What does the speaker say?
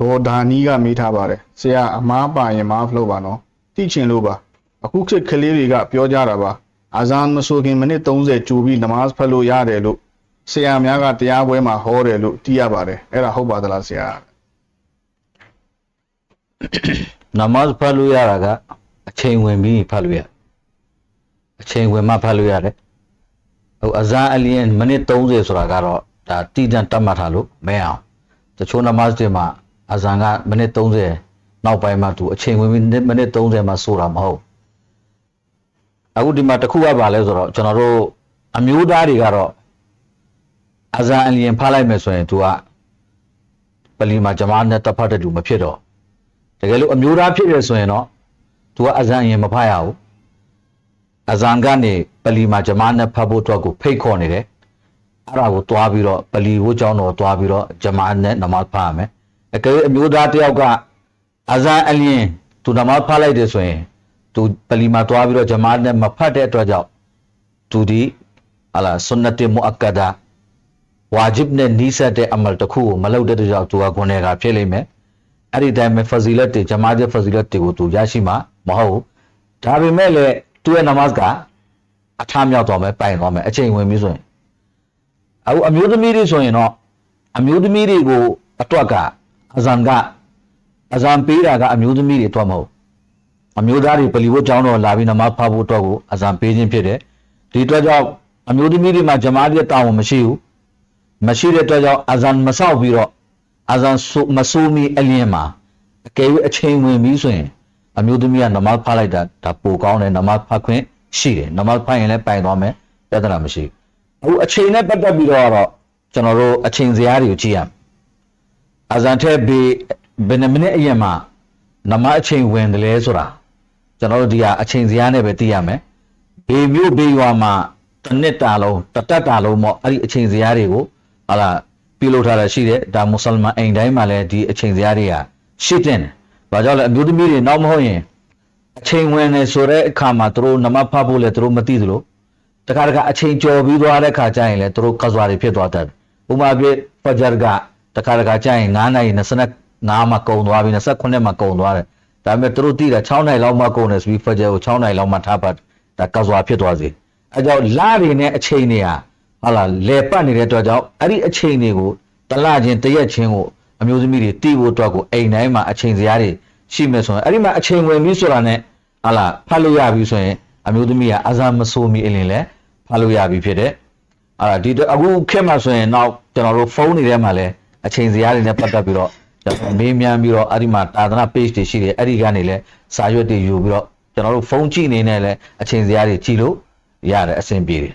ဒေါ်ဒါနီကမေးထားပါတယ်ဆရာအမားပါရင်မားဖလို့ပါနော်သိချင်လို့ပါအခုခေတ်ကလေးတွေကပြောကြတာပါအာဇန်မဆိုခင်မိနစ်30ကြိုပြီးနမတ်ဖတ်လို့ရတယ်လို့ဆရာများကတရားပွဲမှာဟောတယ်လို့သိရပါတယ်အဲ့ဒါဟုတ်ပါသလားဆရာနမတ်ဖတ်လို့ရတာကအချိန်ဝင်ပြီးဖတ်လို့ရအချိန်ဝင်မှဖတ်လို့ရတယ်ဟိုအဇန်အလျင်မိနစ်30ဆိုတာကတော့ဒါတည်တံ့တတ်မှတ်ထားလို့မဲအောင်တချို့နမတ်တွေမှာ အဇန်ကမိနစ်30နောက်ပိုင်းမှသူအချိန်ဝင်ပြီးမိနစ်30မှဆိုတာမဟုတ်အခုဒီမှာတစ်ခုကပါလဲဆိုတော့ကျွန်တော်တို့အမျိုးသားတွေကတော့အဇန်အလျင်ဖတ်လိုက်မယ်ဆိုရင်သူကပလီမှာဂျမားနဲ့တဖတ်တဲ့လူမဖြစ်တော့တကယ်လို့အမျိုးသားဖြစ်ရဆိုရင်တော့ तू ကအဇန်ရင်မဖတ်ရဘူးအဇန်ကနေပလီမှာဂျမားနဲ့ဖတ်ဖို့အတွက်ကိုဖိတ်ခေါ်နေတယ်အဲ့ဒါကိုတွားပြီးတော့ပလီဝတ်ကြောင်းတော်တွားပြီးတော့ဂျမားနဲ့နမတ်ဖတ်ရမယ် အကယ်အမျိုးသားတယောက်ကအဇန်အလင်းသူနမဖတ်လိုက်တယ်ဆိုရင်သူပလီမာသွားပြီးတော့ဂျမားနဲ့မဖတ်တဲ့အတွက်ကြောင့်သူဒီအလာဆွန်နတ်မူအကဒါဝါဂျစ်နဲ့နီးစပ်တဲ့အမလ်တစ်ခုကိုမလုပ်တဲ့အတွက်ကြောင့်သူကဂွန်နယ်ကဖြစ်လိမ့်မယ်အဲ့ဒီတိုင်းမှာဖဇီလတ်တွေဂျမားရဲ့ဖဇီလတ်တွေကိုသူရရှိမှာမဟုတ်ဒါပေမဲ့လည်းသူရဲ့နမတ်ကအထမြောက်သွားမယ်ပိုင်သွားမယ်အချိန်ဝင်ပြီဆိုရင်အခုအမျိုးသမီးတွေဆိုရင်တော့အမျိုးသမီးတွေကိုအတွက်ကအ ဇန်ကအဇန်ပေးတာကအမျိုးသမီးတွေအတွက်မဟုတ်အမျိုးသားတွေပလီဝတ်ကျောင်းတော်လာပြီးနမတ်ဖတ်ဖို့အတွက်ကိုအဇန်ပေးခြင်းဖြစ်တယ်ဒီအတွက်ကြောင့်အမျိုးသမီးတွေမှာဂျမားတဲ့တာဝန်မရှိဘူးမရှိတဲ့အတွက်ကြောင့်အဇန်မဆောက်ပြီးတော့အာဇန်ဆူမဆူမီအလင်းမှာအကယ်၍အချိန်ဝင်ပြီဆိုရင်အမျိုးသမီးကနမတ်ဖတ်လိုက်တာဒါပိုကောင်းတယ်နမတ်ဖတ်ခွင့်ရှိတယ်နမတ်ဖတ်ရင်လည်းပိုင်သွားမယ်ပြဿနာမရှိဘူးအခုအချိန်နဲ့ပတ်သက်ပြီးတော့ကတော့ကျွန်တော်တို့အချိန်စရာတွေကိုကြည့်ရမယ် အာဇန်ထဲဘေးဘယ်နှမိနစ်အရင်မှာနမတ်အချိန်ဝင်တယ်လဲဆိုတာကျွန်တော်တို့ဒီကအချိန်စရာနဲ့ပဲသိရမယ်ဘေမျိုးဘေရွာမှာတစ်နှစ်တာလုံးတစ်တက်တာလုံးပေါ့အဲ့ဒီအချိန်စရာတွေကိုဟာလာပြုလုပ်ထားတာရှိတယ်ဒါမွတ်စလမန်အိမ်တိုင်းမှာလည်းဒီအချိန်စရာတွေကရှိတဲ့တယ်။ဘာကြောင့်လဲအမျိုးသမီးတွေနောက်မဟုတ်ရင်အချိန်ဝင်နေဆိုတဲ့အခါမှာသူတို့နမတ်ဖတ်ဖို့လည်းသူတို့မသိသလိုတခါတခါအချိန်ကျော်ပြီးသွားတဲ့အခါကျရင်လည်းသူတို့ကစွာတွေဖြစ်သွားတတ်တယ်။ဥပမာပြဖဂျာက တခါတခါကျရင်9နာရီ25မှာကုန်သွားပြီ29မှာကုန်သွားတယ်။ဒါပေမဲ့သူတို့သိတာ6နာရီလောက်မှကုန်တယ်ဆိုပြီးဖဂျာကို6နာရီလောက်မှထားပတ်ဒါကစွာဖြစ်သွားစေ။အဲကြောင့်လတွေနဲ့အချိန်တွေဟာဟာလာလဲပတ်နေတဲ့အတွက်ကြောင့်အဲ့ဒီအချိန်တွေကိုတလချင်းတရက်ချင်းကိုအမျိုးသမီးတွေတီးဖို့အတွက်ကိုအိမ်တိုင်းမှာအချိန်စရာတွေရှိမယ်ဆိုရင်အဲ့ဒီမှာအချိန်ဝင်ပြီဆိုတာနဲ့ဟာလာဖတ်လို့ရပြီဆိုရင်အမျိုးသမီးကအဇာမဆိုးမီအလင်းလဲဖတ်လို့ရပြီဖြစ်တဲ့အာဒီတော့အခုခေတ်မှာဆိုရင်နောက်ကျွန်တော်တို့ဖုန်းတွေထဲမှာလဲ အချိန်စရာတွေနဲ့ပတ်သက်ပြီးတော့ကျွန်တော်မေးမြန်းပြီးတော့အဲ့ဒီမှာတာသနာ page တွေရှိတယ်အဲ့ဒီကနေလဲစာရွက်တွေယူပြီးတော့ကျွန်တော်တို့ဖုန်းကြည့်နေနဲ့လဲအချိန်စရာတွေကြည့်လို့ရတယ်အဆင်ပြေတယ်